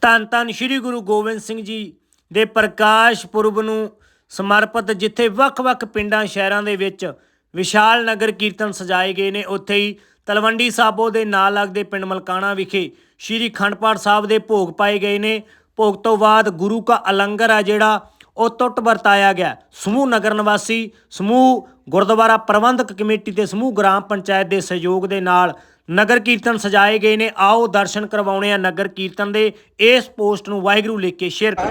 ਧੰਨ ਧੰਨ ਸ੍ਰੀ ਗੁਰੂ ਗੋਬਿੰਦ ਸਿੰਘ ਜੀ ਦੇ ਪ੍ਰਕਾਸ਼ ਪੁਰਬ ਨੂੰ ਸਮਰਪਿਤ ਜਿੱਥੇ ਵੱਖ-ਵੱਖ ਪਿੰਡਾਂ, ਸ਼ਹਿਰਾਂ ਦੇ ਵਿੱਚ ਵਿਸ਼ਾਲ ਨਗਰ ਕੀਰਤਨ ਸਜਾਏ ਗਏ ਨੇ, ਉੱਥੇ ਹੀ ਤਲਵੰਡੀ ਸਾਬੋ ਦੇ ਨਾਲ ਲੱਗਦੇ ਪਿੰਡ ਮਲਕਾਣਾ ਵਿਖੇ ਸ੍ਰੀ ਖੰਡਪਾਠ ਸਾਹਿਬ ਦੇ ਭੋਗ ਪਾਏ ਗਏ ਨੇ। ਭੋਗ ਤੋਂ ਬਾਅਦ ਗੁਰੂ ਕਾ ਅਲੰਗਰ ਆ ਜਿਹੜਾ, ਉਹ ਟੁੱਟ ਵਰਤਾਇਆ ਗਿਆ। ਸਮੂਹ ਨਗਰ ਨਿਵਾਸੀ, ਸਮੂਹ ਗੁਰਦੁਆਰਾ ਪ੍ਰਬੰਧਕ ਕਮੇਟੀ ਤੇ ਸਮੂਹ ਗ੍ਰਾਮ ਪੰਚਾਇਤ ਦੇ ਸਹਿਯੋਗ ਦੇ ਨਾਲ ਨਗਰ ਕੀਰਤਨ ਸਜਾਏ ਗਏ ਨੇ। ਆਓ ਦਰਸ਼ਨ ਕਰਵਾਉਣੇ ਆ ਨਗਰ ਕੀਰਤਨ ਦੇ। ਇਸ ਪੋਸਟ ਨੂੰ ਵਾਹਿਗੁਰੂ ਲਿਖ ਕੇ ਸ਼ੇਅਰ ਕਰੋ।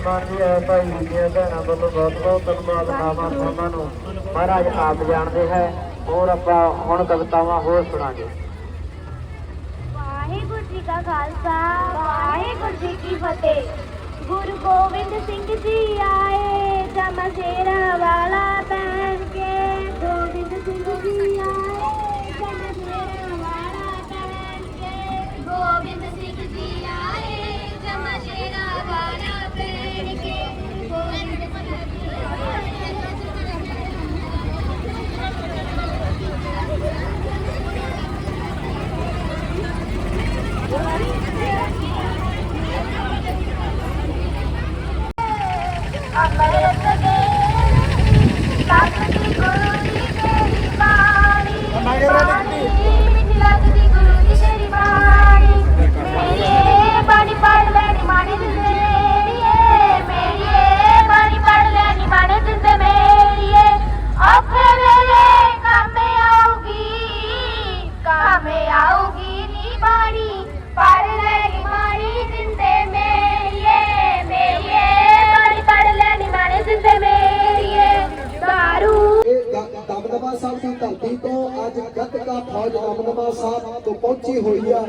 ਸਨਮਾਨ ਜੀ ਹੈ ਭਾਈ ਦੀਆਂ ਭੈਣਾਂ ਵੱਲੋਂ ਬਹੁਤ ਬਹੁਤ ਧੰਨਵਾਦ ਨਾਮਾਂ ਉਹਨਾਂ ਨੂੰ। ਮਹਾਰਾਜ ਆਪ ਜਾਣਦੇ ਹੈ। ਹੋਰ ਆਪਾਂ ਹੁਣ ਕਵਿਤਾਵਾਂ ਹੋਰ ਸੁਣਾਂਗੇ। ਵਾਹਿਗੁਰੂ ਜੀ ਕਾ ਖਾਲਸਾ, ਵਾਹਿਗੁਰੂ ਜੀ ਕੀ ਫਤਿਹ। ਗੁਰੂ ਗੋਬਿੰਦ ਸਿੰਘ ਜੀ ਆਏ ਜਮ ਵਾਲਾ ਪਹਿਨ ਤੋਂ ਪਹੁੰਚੀ ਹੋਈ ਆ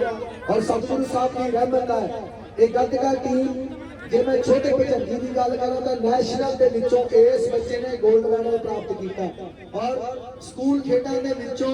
ਔਰ ਸਤਿਗੁਰੂ ਸਾਹਿਬ ਦੀ ਰਹਿਮਤ ਹੈ ਇਹ ਗੱਤਕਾ ਟੀਮ, ਜੇ ਮੈਂ ਛੋਟੇ ਭਜੰਗੀ ਦੀ ਗੱਲ ਕਰਾਂ ਤਾਂ ਨੈਸ਼ਨਲ ਦੇ ਵਿੱਚੋਂ ਇਸ ਬੱਚੇ ਨੇ 골ਡ ਮੈਡਲ ਪ੍ਰਾਪਤ ਕੀਤਾ। ਔਰ ਸਕੂਲ ਖੇਡਾਂ ਦੇ ਵਿੱਚੋਂ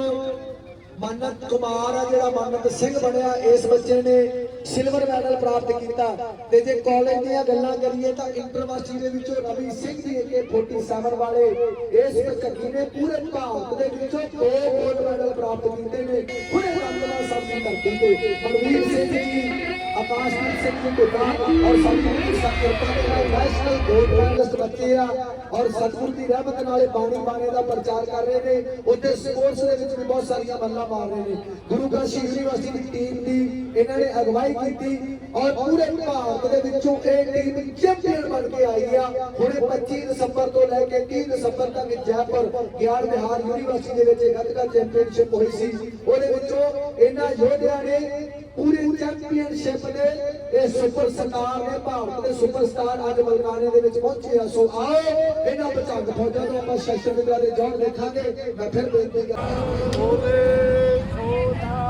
ਮੰਨਤ ਕੁਮਾਰ ਆ ਜਿਹੜਾ ਮੰਨਤ ਸਿੰਘ ਬਣਿਆ, ਇਸ ਬੱਚੇ ਨੇ ਸਿਲਵਰ ਮੈਡਲ ਪ੍ਰਾਪਤ ਕੀਤਾ। ਤੇ ਜੇ ਕਾਲਜ ਦੀਆਂ ਗੱਲਾਂ ਕਰੀਏ ਤਾਂ ਇੰਟਰਵਾਸੀ ਦੇ ਵਿੱਚੋਂ ਰਵੀ ਸਿੰਘ ਦੀ AK47 ਵਾਲੇ, ਇਸ ਬੱਚੀ ਨੇ ਪੂਰੇ ਭਾਰਤ ਦੇ ਵਿੱਚੋਂ ਦੋ 골ਡ ਮੈਡਲ ਪ੍ਰਾਪਤ ਕੀਤੇ ਨੇ। ਹੁਣੇ ਦਮਦਮਾ ਸਾਹਿਬ ਦੀ ਧਰਤੀ ਤੇ। ਮਨਵੀਰ ਸਿੰਘ ਜੀ ਆਕਾਸ਼ਦੀਪ ਸਿੰਘ ਜੀ ਟੁੱਟਾ ਔਰ ਸਤਿਗੁਰੂ ਦੀ ਕਿਰਪਾ ਦੇ ਨਾਲ ਨੈਸ਼ਨਲ ਗੋਲਡ ਮੈਡਲਿਸਟ ਬੱਚੇ ਆ ਔਰ ਸਤਿਗੁਰੂ ਦੀ ਰਹਿਮਤ ਨਾਲ ਬਾਣੀ ਬਾਣੇ ਦਾ ਪ੍ਰਚਾਰ ਕਰ ਰਹੇ ਨੇ ਉੱਥੇ ਸਪੋਰਟਸ ਦੇ ਵਿੱਚ ਵੀ ਬਹੁਤ ਸਾਰੀਆਂ ਮੱਲਾਂ ਮਾਰ ਰਹੇ ਨੇ ਗੁਰੂ ਕਾਸ਼ੀ ਯੂਨੀਵਰਸਿਟੀ ਦੀ ਟੀਮ ਦੀ ਇਹਨਾਂ ਨੇ ਅਗਵਾਈ ਕੀਤੀ ਔਰ ਪੂਰੇ ਭਾਰਤ ਦੇ ਵਿੱਚੋਂ ਇਹ ਟੀਮ ਚੈਂਪੀਅਨ ਬਣ ਕੇ ਆਈ ਆ ਹੁਣੇ 25 ਦਸੰਬਰ ਤੋਂ ਲੈ ਕੇ 30 ਦਸੰਬਰ ਤੱਕ ਜੈਪੁਰ ਗਿਆਨ ਵਿਹਾਰ ਯੂਨੀਵਰਸਿਟੀ ਦੇ ਵਿੱਚ ਗੱਤਕਾ ਚੈਂਪੀਅਨਸ਼ਿਪ ਹੋਈ ਸੀ ਉਹਦੇ ਵਿੱਚੋਂ ਇਹਨਾਂ ਯੋਧਿਆਂ ਨੇ ਪੂਰੇ ਚੈਂਪੀਅਨਸ਼ਿਪ ਦੇ ਇਹ ਸੁਪਰ ਨੇ ਭਾਰਤ ਦੇ ਸੁਪਰ ਅੱਜ ਮਲਕਾਨੇ ਦੇ ਵਿੱਚ ਪਹੁੰਚੇ ਆ। ਸੋ ਆਓ ਇਹਨਾਂ ਬਚੰਗ ਫੌਜਾਂ ਤੋਂ ਆਪਾਂ ਸ਼ਸਤਰ ਵਿਦਿਆ ਦੇ ਜੋੜ ਦੇਖਾਂਗੇ। ਮੈਂ ਫਿਰ ਬੇਨਤੀ ਕਰਾਂ ਬੋਲੇ ਸੋਨਿਹਾ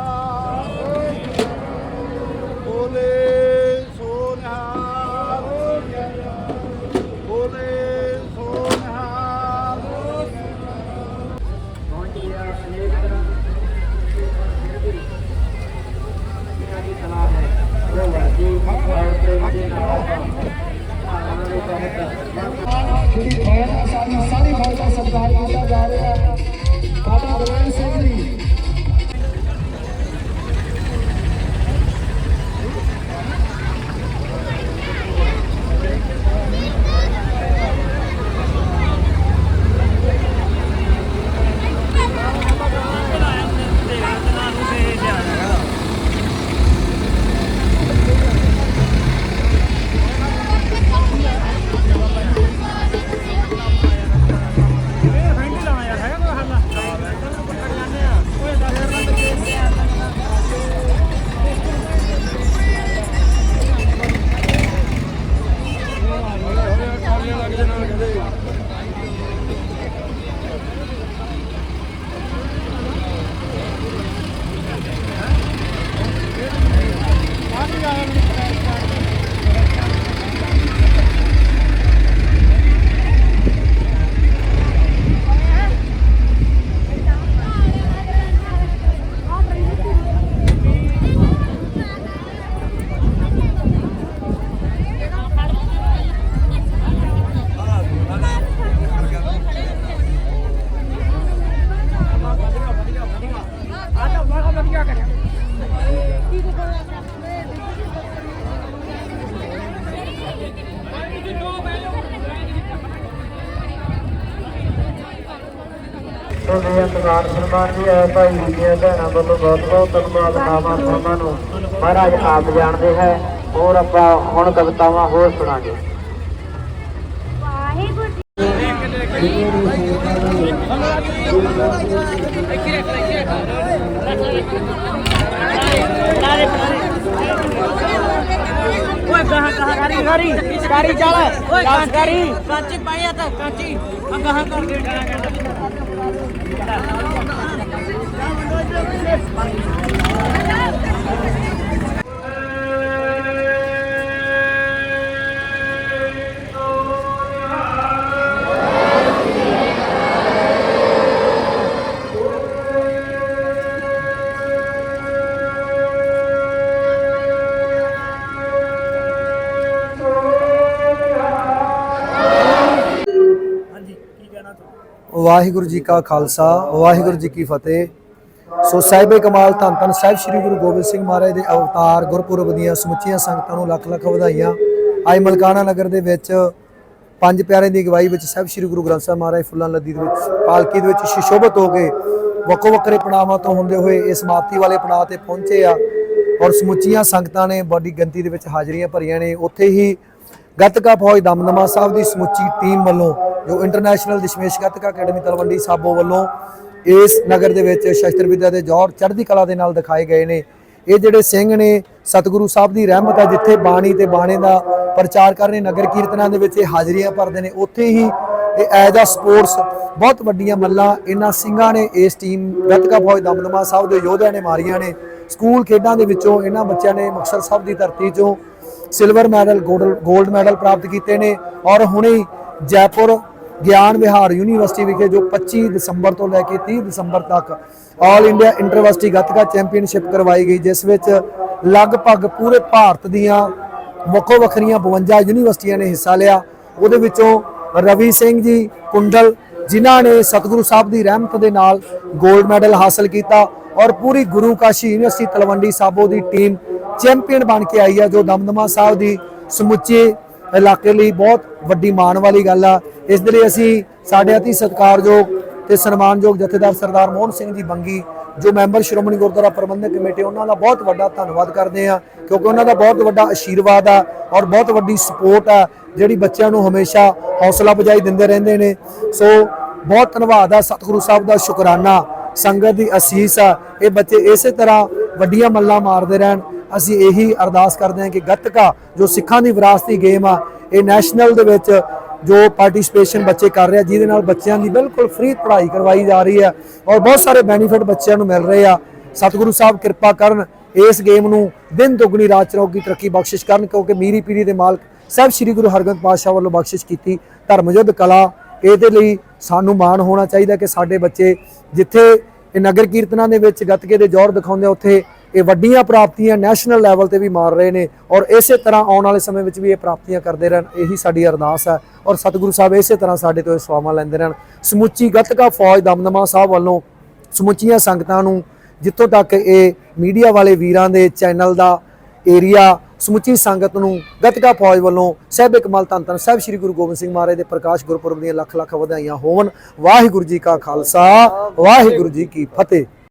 ਸੋ ਬੇਅੰਤਕਾਰ ਸਨਮਾਨ ਜੀ ਹੈ ਭਾਈ ਜੀਆਂ ਭੈਣਾਂ ਵੱਲੋਂ ਬਹੁਤ ਬਹੁਤ ਧੰਨਵਾਦ ਨਾਮਾ ਸਮਾਂ ਨੂੰ। ਮਹਾਰਾਜ ਆਪ ਜਾਣਦੇ ਹੈ। ਹੋਰ ਆਪਾਂ ਹੁਣ ਕਵਿਤਾਵਾਂ ਹੋਰ ਸੁਣਾਂਗੇ। ਕਰੀ ਕਰੀ ਚੱਲ। ਓਏ ਕਰੀ ਕਾਂਚੀ ਪਾਇਆ ਤਾਂ ਕਾਂਚੀ। ਆ ਗਾਹਾਂ Thank you. ਵਾਹਿਗੁਰੂ ਜੀ ਕਾ ਖਾਲਸਾ, ਵਾਹਿਗੁਰੂ ਜੀ ਕੀ ਫਤਿਹ। ਸੋ ਸਾਹਿਬੇ ਕਮਾਲ ਧੰਨ ਧੰਨ ਸਾਹਿਬ ਸ੍ਰੀ ਗੁਰੂ ਗੋਬਿੰਦ ਸਿੰਘ ਮਹਾਰਾਜ ਦੇ ਅਵਤਾਰ, ਗੁਰਪੁਰਬ ਦੀਆਂ ਸਮੁੱਚੀਆਂ ਸੰਗਤਾਂ ਨੂੰ ਲੱਖ ਲੱਖ ਵਧਾਈਆਂ। ਅੱਜ ਮਲਕਾਨਾ ਨਗਰ ਦੇ ਵਿੱਚ ਪੰਜ ਪਿਆਰਿਆਂ ਦੀ ਅਗਵਾਈ ਵਿੱਚ ਸਾਹਿਬ ਸ੍ਰੀ ਗੁਰੂ ਗ੍ਰੰਥ ਸਾਹਿਬ ਮਹਾਰਾਜ ਫੁੱਲਾਂ ਲੱਦੀ ਦੇ ਵਿੱਚ, ਪਾਲਕੀ ਦੇ ਵਿੱਚ ਸ਼ਿਸ਼ੋਭਤ ਹੋ ਕੇ ਵੱਖੋ ਵੱਖਰੇ ਪੜਾਵਾਂ ਤੋਂ ਹੁੰਦੇ ਹੋਏ ਇਸ ਸਮਾਪਤੀ ਵਾਲੇ ਪੜਾਅ ਤੇ ਪਹੁੰਚੇ ਆ। ਔਰ ਸਮੁੱਚੀਆਂ ਸੰਗਤਾਂ ਨੇ ਬੜੀ ਗਿਣਤੀ ਦੇ ਵਿੱਚ ਹਾਜ਼ਰੀਆਂ ਭਰੀਆਂ ਨੇ। ਉੱਥੇ ਹੀ ਗੱਤਕਾ ਫੌਜ ਦਮਦਮਾ ਸਾਹਿਬ ਦੀ ਸਮੁੱਚੀ ਟੀਮ ਵੱਲੋਂ ਜੋ ਇੰਟਰਨੈਸ਼ਨਲ ਦਸ਼ਮੇਸ਼ ਗੱਤਕਾ ਅਕੈਡਮੀ ਤਲਵੰਡੀ ਸਾਬੋ ਵੱਲੋਂ ਇਸ ਨਗਰ ਦੇ ਵਿੱਚ ਸ਼ਸਤਰ ਵਿਦਿਆ ਦੇ ਜ਼ੋਹਰ ਚੜ੍ਹਦੀ ਕਲਾ ਦੇ ਨਾਲ ਦਿਖਾਏ ਗਏ ਨੇ। ਇਹ ਜਿਹੜੇ ਸਿੰਘ ਨੇ ਸਤਿਗੁਰੂ ਸਾਹਿਬ ਦੀ ਰਹਿਮਤ ਹੈ ਜਿੱਥੇ ਬਾਣੀ ਤੇ ਬਾਣੇ ਦਾ ਪ੍ਰਚਾਰ ਕਰ ਰਹੇ ਨਗਰ ਕੀਰਤਨਾਂ ਦੇ ਵਿੱਚ ਇਹ ਹਾਜ਼ਰੀਆਂ ਭਰਦੇ ਨੇ। ਉੱਥੇ ਹੀ ਇਹ ਐਜ਼ ਆ ਸਪੋਰਟਸ ਬਹੁਤ ਵੱਡੀਆਂ ਮੱਲਾਂ ਇਹਨਾਂ ਸਿੰਘਾਂ ਨੇ ਇਸ ਟੀਮ ਗੱਤਕਾ ਫੌਜ ਦਮਦਮਾ ਸਾਹਿਬ ਦੇ ਯੋਧਿਆਂ ਨੇ ਮਾਰੀਆਂ ਨੇ। ਸਕੂਲ ਖੇਡਾਂ ਦੇ ਵਿੱਚੋਂ ਇਹਨਾਂ ਬੱਚਿਆਂ ਨੇ ਮੁਕਤਸਰ ਸਾਹਿਬ ਦੀ ਧਰਤੀ 'ਚੋਂ ਸਿਲਵਰ ਮੈਡਲ 골ਡ ਮੈਡਲ ਪ੍ਰਾਪਤ ਕੀਤੇ ਨੇ। ਔਰ ਹੁਣੇ ਜੈਪੁਰ ਗਿਆਨ ਵਿਹਾਰ ਯੂਨੀਵਰਸਿਟੀ ਵਿਖੇ ਜੋ 25 ਦਸੰਬਰ ਤੋਂ ਲੈ ਕੇ 30 ਦਸੰਬਰ ਤੱਕ all India intervarsity gatka championship ਕਰਵਾਈ ਗਈ, ਜਿਸ ਵਿੱਚ ਲਗਭਗ ਪੂਰੇ ਭਾਰਤ ਦੀਆਂ ਵੱਖੋ ਵੱਖਰੀਆਂ 52 ਯੂਨੀਵਰਸਿਟੀਆਂ ਨੇ ਹਿੱਸਾ ਲਿਆ। ਉਹਦੇ ਵਿੱਚੋਂ ਰਵੀ ਸਿੰਘ ਜੀ, ਕੁੰਡਲ, ਜਿਨ੍ਹਾਂ ਨੇ ਸਤਿਗੁਰੂ ਸਾਹਿਬ ਦੀ ਰਹਿਮਤ ਦੇ ਨਾਲ 골ਡ ਮੈਡਲ ਹਾਸਲ ਕੀਤਾ ਔਰ ਪੂਰੀ ਗੁਰੂ ਕਾਸ਼ੀ ਯੂਨੀਵਰਸਿਟੀ ਤਲਵੰਡੀ ਸਾਬੋ ਦੀ ਟੀਮ ਚੈਂਪੀਅਨ ਬਣ ਕੇ ਆਈ ਹੈ ਜੋ ਦਮਦਮਾ ਸਾਹਿਬ ਦੀ ਸਮੁੱਚੇ ਇਲਾਕੇ ਲਈ ਬਹੁਤ ਵੱਡੀ ਮਾਣ ਵਾਲੀ ਗੱਲ ਆ। ਇਸ ਦੇ ਲਈ ਅਸੀਂ ਸਾਡੇ ਅਤੀ ਸਤਿਕਾਰਯੋਗ ਤੇ ਸਨਮਾਨਯੋਗ ਜਥੇਦਾਰ ਸਰਦਾਰ ਮੋਹਨ ਸਿੰਘ ਜੀ ਬੰਗੀ, ਜੋ ਮੈਂਬਰ ਸ਼੍ਰੋਮਣੀ ਗੁਰਦੁਆਰਾ ਪ੍ਰਬੰਧਕ ਕਮੇਟੀ, ਉਹਨਾਂ ਦਾ ਬਹੁਤ ਵੱਡਾ ਧੰਨਵਾਦ ਕਰਦੇ ਆ ਕਿਉਂਕਿ ਉਹਨਾਂ ਦਾ ਬਹੁਤ ਵੱਡਾ ਆਸ਼ੀਰਵਾਦ ਆ ਔਰ ਬਹੁਤ ਵੱਡੀ ਸਪੋਰਟ ਆ, ਜਿਹੜੀ ਬੱਚਿਆਂ ਨੂੰ ਹਮੇਸ਼ਾ ਹੌਸਲਾ ਅਫਜ਼ਾਈ ਦਿੰਦੇ ਰਹਿੰਦੇ ਨੇ। ਸੋ ਬਹੁਤ ਧੰਨਵਾਦ ਆ, ਸਤਿਗੁਰੂ ਸਾਹਿਬ ਦਾ ਸ਼ੁਕਰਾਨਾ, ਸੰਗਤ ਦੀ ਅਸੀਸ ਆ, ਇਹ ਬੱਚੇ ਇਸੇ ਤਰ੍ਹਾਂ ਵੱਡੀਆਂ ਮੱਲਾਂ ਮਾਰਦੇ ਰਹਿਣ। ਅਸੀਂ ਇਹੀ ਅਰਦਾਸ ਕਰਦੇ ਹਾਂ ਕਿ ਗੱਤਕਾ ਜੋ ਸਿੱਖਾਂ ਦੀ ਵਿਰਾਸਤੀ ਗੇਮ ਆ ਇਹ ਨੈਸ਼ਨਲ ਦੇ ਵਿੱਚ ਜੋ ਪਾਰਟਿਸਿਪੇਸ਼ਨ ਬੱਚੇ ਕਰ ਰਹੇ ਆ ਜਿਹਦੇ ਨਾਲ ਬੱਚਿਆਂ ਦੀ ਬਿਲਕੁਲ ਫ੍ਰੀ ਪੜ੍ਹਾਈ ਕਰਵਾਈ ਜਾ ਰਹੀ ਆ ਔਰ ਬਹੁਤ ਸਾਰੇ ਬੈਨੀਫਿਟ ਬੱਚਿਆਂ ਨੂੰ ਮਿਲ ਰਹੇ ਆ। ਸਤਿਗੁਰੂ ਸਾਹਿਬ ਕਿਰਪਾ ਕਰਨ ਇਸ ਗੇਮ ਨੂੰ ਦਿਨ ਦੁੱਗਣੀ ਰਾਤ ਚਰੋਗੀ ਤਰੱਕੀ ਬਖਸ਼ਿਸ਼ ਕਰਨ ਕਿਉਂਕਿ ਮੀਰੀ ਪੀਰੀ ਦੇ ਮਾਲਕ ਸਾਹਿਬ ਸ੍ਰੀ ਗੁਰੂ ਹਰਗੋਬਿੰਦ ਪਾਤਸ਼ਾਹ ਵੱਲੋਂ ਬਖਸ਼ਿਸ਼ ਕੀਤੀ। ਧਰਮ ਯੁੱਧ ਕਲਾ ਇਹਦੇ ਲਈ ਸਾਨੂੰ ਮਾਣ ਹੋਣਾ ਚਾਹੀਦਾ ਕਿ ਸਾਡੇ ਬੱਚੇ ਜਿੱਥੇ ਇਹ ਨਗਰ ਕੀਰਤਨਾਂ ਦੇ ਵਿੱਚ ਗੱਤਕੇ ਦੇ ਜ਼ੋਰ ਦਿਖਾਉਂਦੇ ਆ, ਉੱਥੇ ਇਹ ਵੱਡੀਆਂ ਪ੍ਰਾਪਤੀਆਂ ਨੈਸ਼ਨਲ ਲੈਵਲ ਤੇ ਵੀ ਮਾਰ ਰਹੇ ਨੇ ਔਰ ਇਸੇ ਤਰ੍ਹਾਂ ਆਉਣ ਵਾਲੇ ਸਮੇਂ ਵਿੱਚ ਵੀ ਇਹ ਪ੍ਰਾਪਤੀਆਂ ਕਰਦੇ ਰਹਿਣ, ਇਹੀ ਸਾਡੀ ਅਰਦਾਸ ਹੈ ਔਰ ਸਤਿਗੁਰੂ ਸਾਹਿਬ ਇਸੇ ਤਰ੍ਹਾਂ ਸਾਡੇ ਤੋਂ ਇਹ ਸਵਾਮਾ ਲੈਂਦੇ ਰਹਿਣ। ਸਮੁੱਚੀ ਗੱਤਕਾ ਫੌਜ ਦਮਦਮਾ ਸਾਹਿਬ ਵੱਲੋਂ ਸਮੁੱਚੀਆਂ ਸੰਗਤਾਂ ਨੂੰ ਜਿੱਥੋਂ ਤੱਕ ਇਹ ਮੀਡੀਆ ਵਾਲੇ ਵੀਰਾਂ ਦੇ ਚੈਨਲ ਦਾ ਏਰੀਆ, ਸਮੁੱਚੀ ਸੰਗਤ ਨੂੰ ਗੱਤਕਾ ਫੌਜ ਵੱਲੋਂ ਸਹਿਬੇ ਕਮਾਲ ਧੰਨ ਧੰਨ ਸਾਹਿਬ ਸ੍ਰੀ ਗੁਰੂ ਗੋਬਿੰਦ ਸਿੰਘ ਮਹਾਰਾਜ ਦੇ ਪ੍ਰਕਾਸ਼ ਗੁਰਪੁਰਬ ਦੀਆਂ ਲੱਖ ਲੱਖ ਵਧਾਈਆਂ ਹੋਵਨ ਵਾਹਿਗੁਰੂ ਜੀ ਕਾ ਖਾਲਸਾ, ਵਾਹਿਗੁਰੂ ਜੀ ਕੀ ਫਤਿਹ।